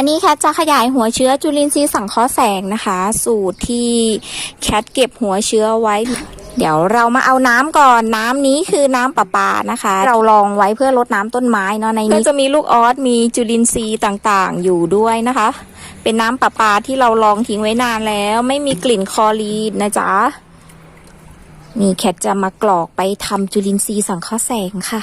วันนี้แคทจะขยายหัวเชื้อจุลินทรีย์สังเคราะห์แสงนะคะ สูตรที่แคทเก็บหัวเชื้อไว้ เดี๋ยวเรามาเอาน้ำก่อนน้ำนี้คือน้ำประปานะคะ เราลองไว้เพื่อลดน้ำต้นไม้เนาะในนี้ก็จะมีลูกออสมีจุลินทรีย์ต่างๆ อยู่ด้วยนะคะ เป็นน้ำประปาที่เราลองทิ้งไว้นานแล้ว ไม่มีกลิ่นคลอรีนนะจ๊ะนี่แคทจะมากรอกไปทำจุลินทรีย์สังเคราะห์แสงค่ะ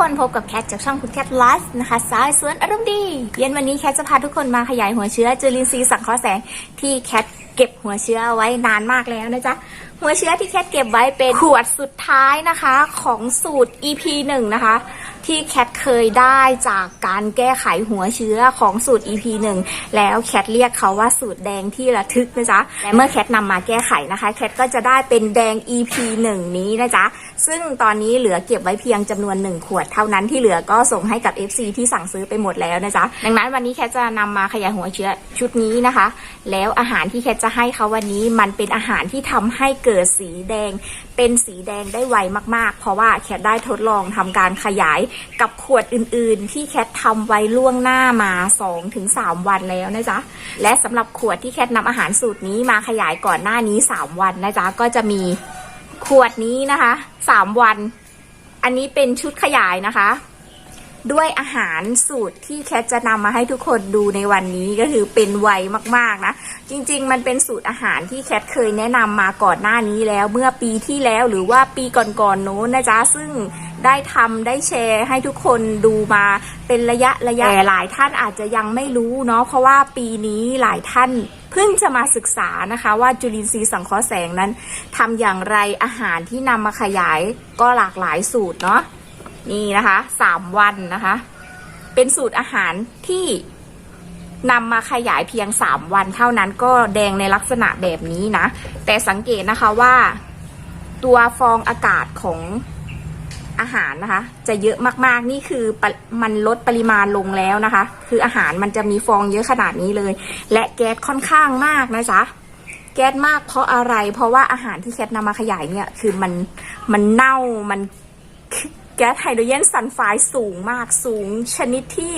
คนพบกับแคทจากช่องคุณแคทไลฟ์นะคะสายสวนอารมณ์ดี เย็นวันนี้แคทจะพาทุกคนมาขยายหัวเชื้อจุลินทรีย์สังเคราะห์แสงที่แคทเก็บหัวเชื้อไว้นานมากแล้วนะจ๊ะหัวเชื้อที่แคทเก็บไว้เป็นขวดสุดท้ายนะคะของสูตร EP 1 นะคะ ที่แคทเคยได้จากการแก้ไขหัวเชื้อของสูตร EP 1 แล้วแคทเรียกเขาว่าสูตรแดงที่ระทึกนะจ๊ะและเมื่อแคทนำมาแก้ไขนะคะ แคทก็จะได้เป็นแดง EP 1 นี้นะจ๊ะ ซึ่งตอนนี้เหลือเก็บไว้เพียงจำนวน 1 ขวดเท่านั้นที่เหลือก็ส่งให้กับ FC ที่สั่งซื้อไปหมดแล้วนะจ๊ะ ดังนั้นวันนี้แคทจะนำมาขยายหัวเชื้อชุดนี้นะคะ แล้วอาหารที่แคทจะให้เขาวันนี้มันเป็นอาหารที่ทำให้เกิดสีแดง เป็นสีแดงได้ไวมาก ๆ เพราะว่าแคทได้ทดลองทำการขยายกับขวดอื่น ๆ ที่แคททำไว้ล่วงหน้ามา 2-3 วันแล้วนะจ๊ะ และสำหรับขวดที่แคทนำอาหารสูตรนี้มาขยายก่อนหน้านี้ 3 วันนะจ๊ะก็จะมี ขวดนี้นะคะ3วัน อันนี้เป็นชุดขยายนะคะ ด้วยอาหารสูตรที่แคทจะนำมาให้ทุกคนดูในวันนี้ก็คือเป็นไวมากๆนะ จริง ๆ มันเป็นสูตรอาหารที่แคทเคยแนะนำมาก่อนหน้านี้แล้ว เมื่อปีที่แล้วหรือว่าปีก่อนๆโน้นนะจ๊ะ ซึ่งได้ทำได้แชร์ให้ทุกคนดูมาเป็นระยะระยะแต่หลายท่านอาจจะยังไม่รู้เนาะเพราะว่าปีนี้หลายท่าน เพิ่งจะมาศึกษานะคะว่าจุลินทรีย์สังเคราะห์แสงนั้นทำอย่างไรอาหารที่นำมาขยายก็หลากหลายสูตรเนาะนี่นะคะสามวันนะคะ เป็นสูตรอาหารที่นำมาขยายเพียงสามวันเท่านั้นก็แดงในลักษณะแบบนี้นะ แต่สังเกตนะคะว่า ตัวฟองอากาศของ อาหารนะคะ จะเยอะมากๆ นี่คือมันลดปริมาณลงแล้วนะคะ คืออาหารมันจะมีฟองเยอะขนาดนี้เลย และแก๊สค่อนข้างมากนะจ๊ะแก๊สมากเพราะอะไร เพราะว่าอาหารที่แคทนำมาขยายเนี่ย คือมันมันเน่ามันแก๊สไฮโดรเจนซัลไฟด์สูงมากสูงชนิดที่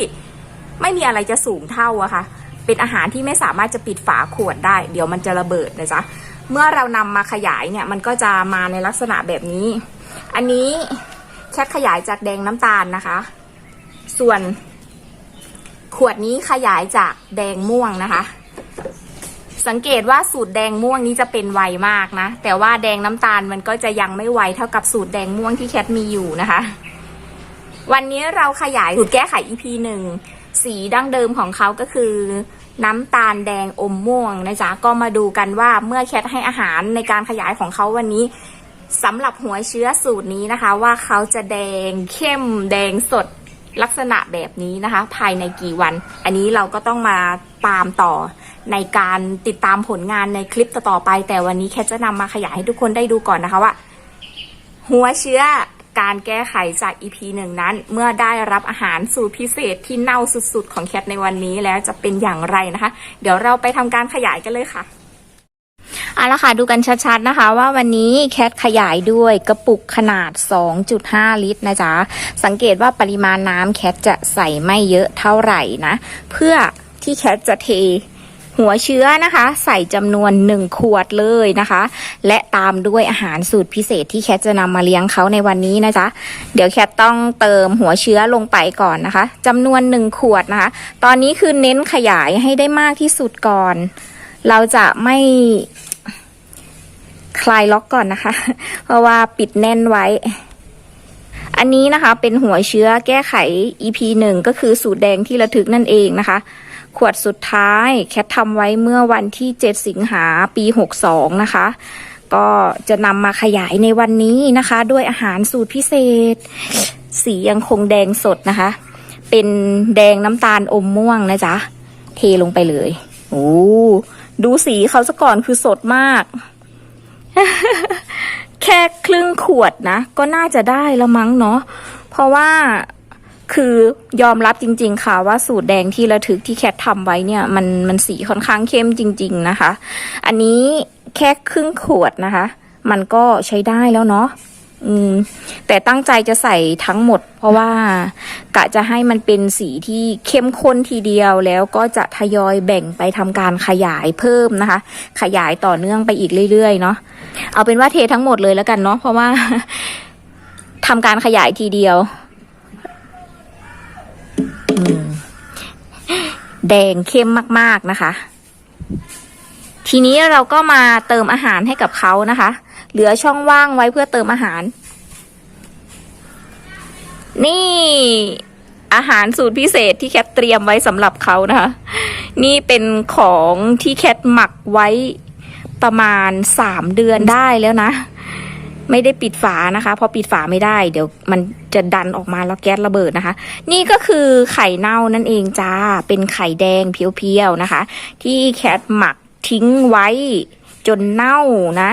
ไม่มีอะไรจะสูงเท่าอะค่ะ เป็นอาหารที่ไม่สามารถจะปิดฝาขวดได้ เดี๋ยวมันจะระเบิดนะจ๊ะเมื่อเรานำมาขยายเนี่ย มันก็จะมาในลักษณะแบบนี้ อันนี้ แค่ขยายจากแดงน้ำตาลนะคะ ส่วน ขวดนี้ขยายจากแดงม่วงนะคะ สังเกตว่าสูตรแดงม่วงนี้จะเป็นไวมากนะ แต่ว่าแดงน้ำตาลมันก็จะยังไม่ไวเท่ากับสูตรแดงม่วงที่แคทมีอยู่นะคะ วันนี้เราขยายสูตรแก้ไข EP หนึ่งสีดั้งเดิมของเขาก็คือ น้ำตาลแดงอมม่วงนะจ๊ะก็มาดูกันว่าเมื่อแคทให้อาหารในการขยายของเขาวันนี้ สำหรับหัวเชื้อสูตรนี้นะคะ ว่าเขาจะแดงเข้มแดงสดลักษณะแบบนี้นะคะ ภายในกี่วัน อันนี้เราก็ต้องมาตามต่อในการติดตามผลงานในคลิปต่อๆไป แต่วันนี้แคทจะนำมาขยายให้ทุกคนได้ดูก่อนนะคะว่า หัวเชื้อการแก้ไขจาก EP หนึ่งนั้น เมื่อได้รับอาหารสูตรพิเศษที่เน่าสุดๆ ของแคทในวันนี้แล้วจะเป็นอย่างไรนะคะ เดี๋ยวเราไปทำการขยายกันเลยค่ะ เอาละค่ะดูกันชัดๆนะคะ ว่าวันนี้แคทขยายด้วยกระปุกขนาด 2.5 ลิตรนะจ๊ะ สังเกตว่าปริมาณน้ำแคทจะใส่ไม่เยอะเท่าไหร่นะ เพื่อที่แคทจะเทหัวเชื้อนะคะ ใส่จำนวน 1 ขวดเลยนะคะ และตามด้วยอาหารสูตรพิเศษที่แคทจะนำมาเลี้ยงเขาในวันนี้นะจ๊ะ เดี๋ยวแคทต้องเติมหัวเชื้อลงไปก่อนนะคะจำนวน 1 ขวดนะคะ ตอนนี้คือเน้นขยายให้ได้มากที่สุดก่อน เราจะไม่คลายล็อกก่อนนะคะ เพราะว่าปิดแน่นไว้ อันนี้นะคะเป็นหัวเชื้อแก้ไข EP หนึ่งก็คือสูตรแดงที่ระทึกนั่นเองนะคะ ขวดสุดท้ายแคททำไว้เมื่อวันที่ 7 สิงหาปี 62 นะคะ ก็จะนำมาขยายในวันนี้นะคะ ด้วยอาหารสูตรพิเศษ สียังคงแดงสดนะคะ เป็นแดงน้ำตาลอมม่วงนะจ๊ะ เทลงไปเลย โอ้ ดูสีเขาซะก่อนคือสดมาก แค่ครึ่งขวดนะ ก็น่าจะได้ล้วมั้งเนาะเพราะว่าคือยอมรับจริง ๆ ค่ะว่าสูตรแดงที่ระทึกที่แคททำไว้เนี่ย มันมันสีค่อนข้างเข้มจริง ๆ นะคะ อันนี้แค่ครึ่งขวดนะคะ มันก็ใช้ได้แล้วเนาะ อืม แต่ตั้งใจจะใส่ทั้งหมด เพราะว่ากะจะให้มันเป็นสีที่เข้มข้นทีเดียวแล้วก็จะทยอยแบ่งไปทำการขยายเพิ่มนะคะ ขยายต่อเนื่องไปอีกเรื่อยๆเนาะเอาเป็นว่าเททั้งหมดเลยแล้วกันเนาะเพราะว่าทำการขยายทีเดียวแดงเข้มมาก ๆนะคะ ทีนี้เราก็มาเติมอาหารให้กับเขานะคะ เหลือช่องว่างไว้เพื่อเติมอาหาร นี่ อาหารสูตรพิเศษที่แคทเตรียมไว้สำหรับเขานะคะ นี่เป็นของที่แคทหมักไว้ประมาณสามเดือนได้แล้วนะ ไม่ได้ปิดฝานะคะเพราะปิดฝาไม่ได้ เดี๋ยวมันจะดันออกมาแล้วแก๊สระเบิดนะคะ นี่ก็คือไข่เน่านั่นเองจ้าเป็นไข่แดงเพียวๆนะคะ ที่แคทหมักทิ้งไว้ จนเน่านะ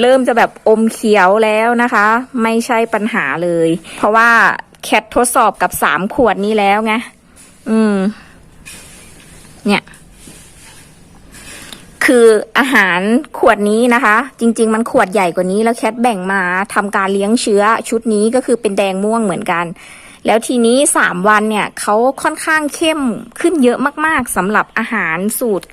เริ่มจะแบบอมเขียวแล้วนะคะ ไม่ใช่ปัญหาเลย เพราะว่าแคททดสอบกับสามขวดนี้แล้วไงอืม เนี่ยคืออาหารขวดนี้นะคะ จริง ๆ มันขวดใหญ่กว่านี้แล้วแคทแบ่งมาทำการเลี้ยงเชื้อชุดนี้ก็คือเป็นแดงม่วงเหมือนกัน แล้วทีนี้สามวันเนี่ยเขาค่อนข้างเข้มขึ้นเยอะมาก ๆสำหรับอาหารสูตร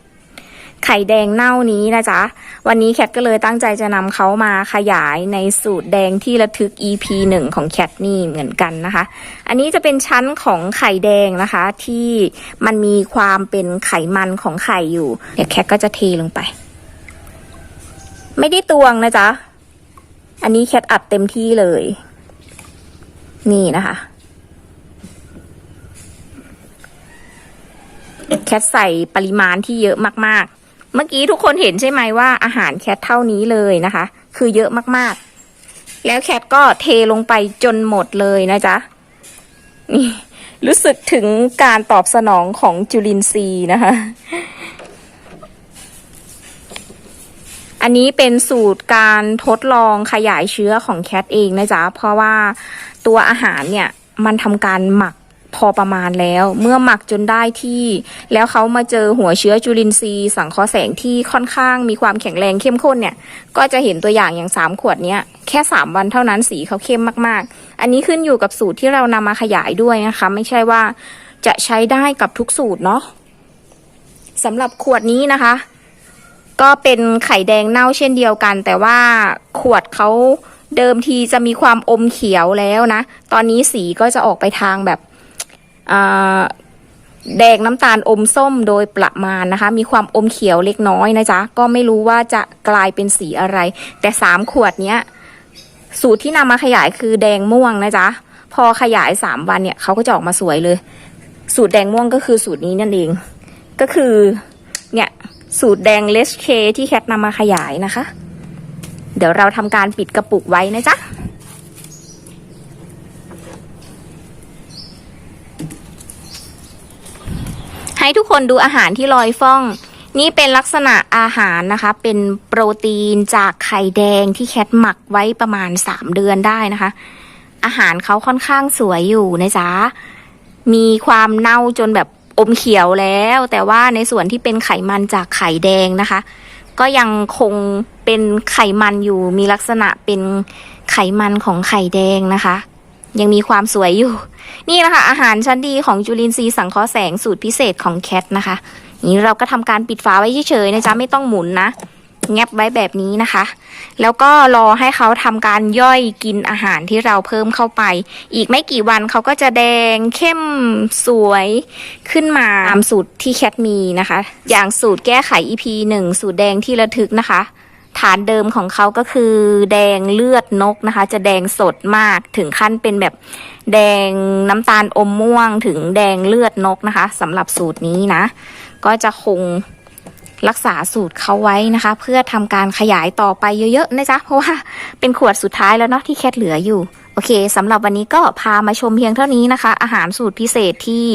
ไข่แดงเน่านี้นะจ๊ะ วันนี้แคทก็เลยตั้งใจจะนำเขามาขยายในสูตรแดงที่ระทึก EP หนึ่งของแคทนี่เหมือนกันนะคะ อันนี้จะเป็นชั้นของไข่แดงนะคะ ที่มันมีความเป็นไขมันของไข่อยู่เดี๋ยวแคทก็จะเทลงไป ไม่ได้ตวงนะจ๊ะ อันนี้แคทอัดเต็มที่เลย นี่นะคะแคทใส่ปริมาณที่เยอะมาก เมื่อกี้ทุกคนเห็นใช่ไหมว่าอาหารแคทเท่านี้เลยนะคะ คือเยอะมากๆ แล้วแคทก็เทลงไปจนหมดเลยนะจ๊ะนี่รู้สึกถึงการตอบสนองของจุลินทรีย์นะคะ อันนี้เป็นสูตรการทดลองขยายเชื้อของแคทเองนะจ๊ะ เพราะว่าตัวอาหารเนี่ยมันทำการหมัก พอประมาณแล้ว เมื่อหมักจนได้ที่ แล้วเขามาเจอหัวเชื้อจุลินทรีย์สังเคราะห์แสงที่ค่อนข้างมีความแข็งแรงเข้มข้นเนี่ย ก็จะเห็นตัวอย่างอย่างสามขวดเนี้ยแค่สามวันเท่านั้นสีเขาเข้มมากๆ อันนี้ขึ้นอยู่กับสูตรที่เรานำมาขยายด้วยนะคะ ไม่ใช่ว่าจะใช้ได้กับทุกสูตรเนาะสำหรับขวดนี้นะคะ ก็เป็นไข่แดงเน่าเช่นเดียวกัน แต่ว่าขวดเขาเดิมทีจะมีความอมเขียวแล้วนะ ตอนนี้สีก็จะออกไปทางแบบ แดงน้ำตาลอมส้มโดยประมาณนะคะ มีความอมเขียวเล็กน้อยนะจ๊ะ ก็ไม่รู้ว่าจะกลายเป็นสีอะไร แต่สามขวดเนี้ย สูตรที่นำมาขยายคือแดงม่วงนะจ๊ะ พอขยายสามวันเนี่ยเขาก็จะออกมาสวยเลย สูตรแดงม่วงก็คือสูตรนี้นั่นเอง ก็คือเนี่ยสูตรแดงเลสเคที่แคทนำมาขยายนะคะ เดี๋ยวเราทำการปิดกระปุกไว้นะจ๊ะ ให้ทุกคนดูอาหารที่ลอยฟ่อง นี่เป็นลักษณะอาหารนะคะ เป็นโปรตีนจากไข่แดงที่แคทหมักไว้ประมาณ 3 เดือนได้นะคะ อาหารเขาค่อนข้างสวยอยู่นะจ๊ะ มีความเน่าจนแบบอมเขียวแล้ว แต่ว่าในส่วนที่เป็นไขมันจากไข่แดงนะคะ ก็ยังคงเป็นไขมันอยู่ มีลักษณะเป็นไขมันของไข่แดงนะคะ ยังมีความสวยอยู่ นี่นะคะอาหารชั้นดีของจุลินทรีย์สังเคราะห์แสงสูตรพิเศษของแคทนะคะ นี้เราก็ทำการปิดฝาไว้เฉยๆนะจ๊ะไม่ต้องหมุนนะแงบไว้แบบนี้นะคะ แล้วก็รอให้เขาทำการย่อยกินอาหารที่เราเพิ่มเข้าไป อีกไม่กี่วันเขาก็จะแดงเข้มสวยขึ้นมาตามสูตรที่แคทมีนะคะ อย่างสูตรแก้ไข EP หนึ่งสูตรแดงที่ระทึกนะคะ ฐานเดิมของเขาก็คือ แดงเลือดนกนะคะ จะแดงสดมากถึงขั้นเป็นแบบแดงน้ำตาลอมม่วง ถึงแดงเลือดนกนะคะสำหรับสูตรนี้นะ ก็จะคงรักษาสูตรเขาไว้นะคะ เพื่อทำการขยายต่อไปเยอะๆนะจ๊ะเพราะว่าเป็นขวดสุดท้ายแล้วเนาะที่แคทเหลืออยู่ โอเคสำหรับวันนี้ก็พามาชมเพียงเท่านี้นะคะ อาหารสูตรพิเศษที่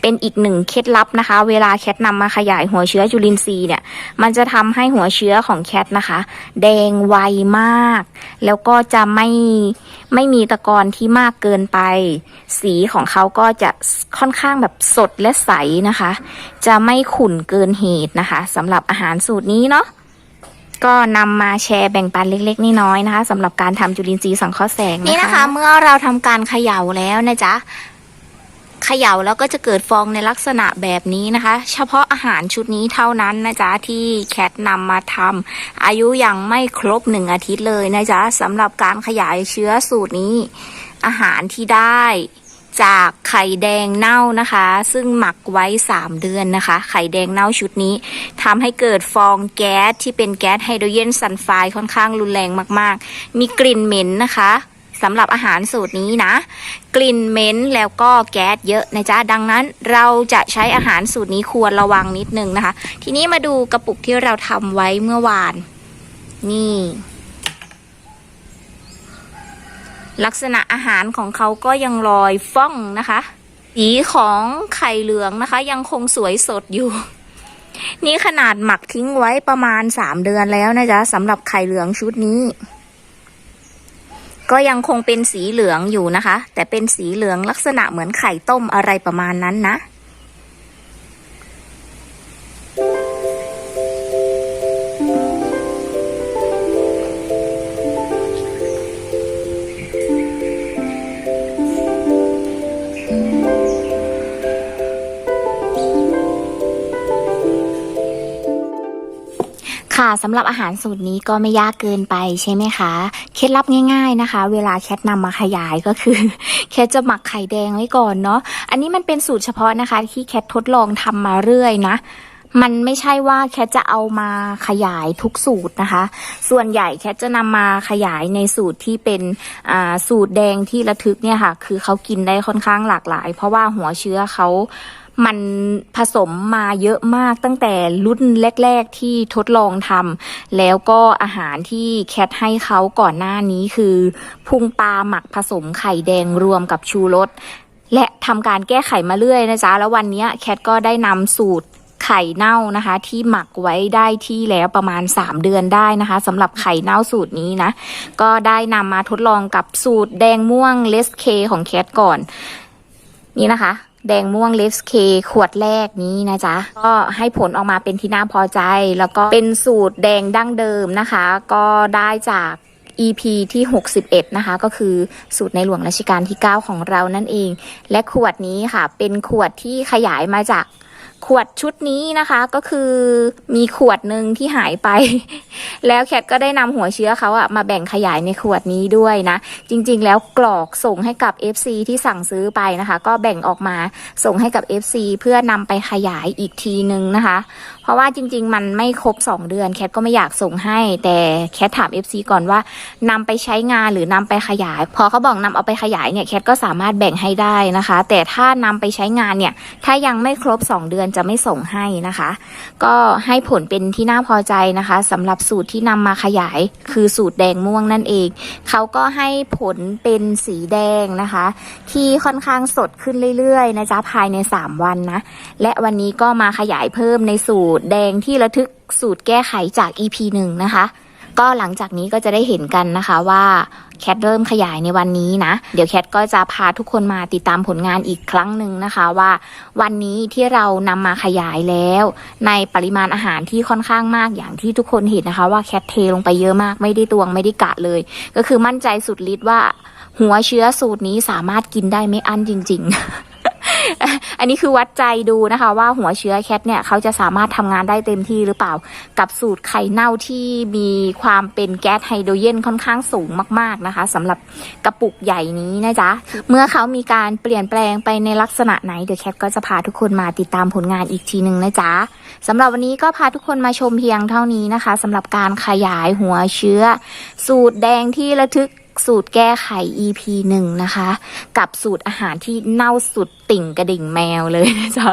เป็นอีกหนึ่งเคล็ดลับนะคะ เวลาแคทนำมาขยายหัวเชื้อจุลินทรีย์เนี่ย มันจะทำให้หัวเชื้อของแคทนะคะ แดงไวมาก แล้วก็จะไม่ไม่มีตะกอนที่มากเกินไป สีของเขาก็จะค่อนข้างแบบสดและใสนะคะ จะไม่ขุ่นเกินเหตุนะคะสำหรับอาหารสูตรนี้เนาะ ก็นำมาแชร์แบ่งปันเล็กๆน้อยๆนะคะสำหรับการทำจุลินทรีย์สังเคราะห์แสงนี่นะคะ เมื่อเราทำการเขย่าแล้วนะจ๊ะเขย่าแล้วก็จะเกิดฟองในลักษณะแบบนี้นะคะ เฉพาะอาหารชุดนี้เท่านั้นนะจ๊ะที่แคทนำมาทำอายุยังไม่ครบหนึ่งอาทิตย์เลยนะจ๊ะสำหรับการขยายเชื้อสูตรนี้ อาหารที่ได้ จากไข่แดงเน่านะคะ ซึ่งหมักไว้ 3 เดือนนะคะ ไข่แดงเน่าชุดนี้ทำให้เกิดฟองแก๊สที่เป็นแก๊สไฮโดรเจนซัลไฟด์ค่อนข้างรุนแรงมากๆ มีกลิ่นเหม็นนะคะสำหรับอาหารสูตรนี้นะ กลิ่นเหม็นแล้วก็แก๊สเยอะนะจ๊ะ ดังนั้นเราจะใช้อาหารสูตรนี้ควรระวังนิดนึงนะคะ ทีนี้มาดูกระปุกที่เราทำไว้เมื่อวาน นี่ ลักษณะอาหารของเขาก็ยังลอยฟ่องนะคะ สีของไข่เหลืองนะคะ ยังคงสวยสดอยู่ นี่ขนาดหมักทิ้งไว้ประมาณสามเดือนแล้วนะจ๊ะสำหรับไข่เหลืองชุดนี้ ก็ยังคงเป็นสีเหลืองอยู่นะคะ แต่เป็นสีเหลืองลักษณะเหมือนไข่ต้มอะไรประมาณนั้นนะ ค่ะสำหรับอาหารสูตรนี้ก็ไม่ยากเกินไปใช่ไหมคะ เคล็ดลับง่าย ๆนะคะ เวลาแคทนำมาขยายก็คือ แคทจะหมักไข่แดงไว้ก่อนเนาะ อันนี้มันเป็นสูตรเฉพาะนะคะ ที่แคททดลองทำมาเรื่อยนะ มันไม่ใช่ว่าแคทจะเอามาขยายทุกสูตรนะคะ ส่วนใหญ่แคทจะนำมาขยายในสูตรที่เป็นสูตรแดงที่ระทึกเนี่ยค่ะ คือเขากินได้ค่อนข้างหลากหลาย เพราะว่าหัวเชื้อเขา มันผสมมาเยอะมากตั้งแต่รุ่นแรก ๆ ที่ทดลองทำแล้วก็อาหารที่แคทให้เขาก่อนหน้านี้คือ พุงปลาหมักผสมไข่แดงรวมกับชูรสและทำการแก้ไขมาเรื่อยนะจ๊ะ แล้ววันนี้แคทก็ได้นำสูตรไข่เน่านะคะ ที่หมักไว้ได้ที่แล้วประมาณ 3 เดือนได้นะคะสำหรับไข่เน่าสูตรนี้นะ ก็ได้นำมาทดลองกับสูตรแดงม่วงเลสเคของแคทก่อน นี่นะคะ แดงม่วงเลสเคขวดแรกนี้นะจ๊ะ ก็ให้ผลออกมาเป็นที่น่าพอใจ แล้วก็เป็นสูตรแดงดั้งเดิมนะคะ ก็ได้จาก EP ที่ 61 นะคะ ก็คือสูตรในหลวงรัชกาลที่ 9 ของเรานั่นเอง และขวดนี้ค่ะ เป็นขวดที่ขยายมาจาก ขวดชุดนี้นะคะก็คือมีขวดหนึ่งที่หายไป แล้วแคทก็ได้นำหัวเชื้อเขาอะมาแบ่งขยายในขวดนี้ด้วยนะ จริงๆ แล้วกรอกส่งให้กับ FC ที่สั่งซื้อไปนะคะ ก็แบ่งออกมาส่งให้กับ FC เพื่อนำไปขยายอีกทีนึงนะคะ เพราะว่าจริง ๆ มันไม่ครบ 2 เดือนแคทก็ไม่อยากส่งให้ แต่แคทถาม FC ก่อนว่านำไปใช้งานหรือนำไปขยาย พอเขาบอกนำเอาไปขยายเนี่ยแคทก็สามารถแบ่งให้ได้นะคะ แต่ถ้านำไปใช้งานเนี่ยถ้ายังไม่ครบ 2 เดือนจะไม่ส่งให้นะคะ ก็ให้ผลเป็นที่น่าพอใจนะคะสำหรับสูตรที่นำมาขยาย คือสูตรแดงม่วงนั่นเองเขาก็ให้ผลเป็นสีแดงนะคะ ที่ค่อนข้างสดขึ้นเรื่อยๆนะจ๊ะภายใน 3 วันนะและวันนี้ก็มาขยายเพิ่มในสูตรแดงที่ระทึกสูตรแก้ไขจาก EP 1นะคะ ก็หลังจากนี้ก็จะได้เห็นกันนะคะว่าแคทเริ่มขยายในวันนี้นะ เดี๋ยวแคทก็จะพาทุกคนมาติดตามผลงานอีกครั้งหนึ่งนะคะว่า วันนี้ที่เรานำมาขยายแล้ว ในปริมาณอาหารที่ค่อนข้างมากอย่างที่ทุกคนเห็นนะคะ ว่าแคทเทลงไปเยอะมากไม่ได้ตวงไม่ได้กะเลย ก็คือมั่นใจสุดฤทธิ์ว่า หัวเชื้อสูตรนี้สามารถกินได้ไม่อั้นจริง ๆ อันนี้คือวัดใจดูนะคะ ว่าหัวเชื้อแคทเนี่ยเขาจะสามารถทำงานได้เต็มที่หรือเปล่า กับสูตรไข่เน่าที่มีความเป็นแก๊สไฮโดรเจนค่อนข้างสูงมาก ๆนะคะสำหรับกระปุกใหญ่นี้นะจ๊ะ เมื่อเขามีการเปลี่ยนแปลงไปในลักษณะไหนเดี๋ยวแคทก็จะพาทุกคนมาติดตามผลงานอีกทีหนึ่งนะจ๊ะสำหรับวันนี้ก็พาทุกคนมาชมเพียงเท่านี้นะคะสำหรับการขยายหัวเชื้อ สูตรแดงที่ระทึก สูตรแก้ไข EP หนึ่งนะคะ กับสูตรอาหารที่เน่าสุดติ่งกระดิ่งแมวเลยนะจ๊ะ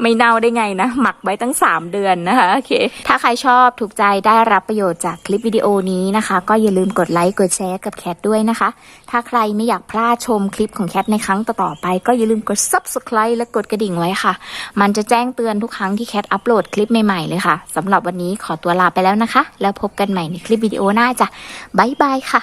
ไม่เน่าได้ไงนะ หมักไว้ตั้ง 3 เดือนนะคะโอเค ถ้าใครชอบถูกใจได้รับประโยชน์จากคลิปวิดีโอนี้นะคะ ก็อย่าลืมกดไลค์กดแชร์กับแคทด้วยนะคะ ถ้าใครไม่อยากพลาดชมคลิปของแคทในครั้งต่อๆไป ก็อย่าลืมกด subscribe และกดกระดิ่งไว้ค่ะ มันจะแจ้งเตือนทุกครั้งที่แคทอัปโหลดคลิปใหม่ๆเลยค่ะสำหรับวันนี้ขอตัวลาไปแล้วนะคะ แล้วพบกันใหม่ในคลิปวิดีโอหน้าจ้ะบ๊ายบายค่ะ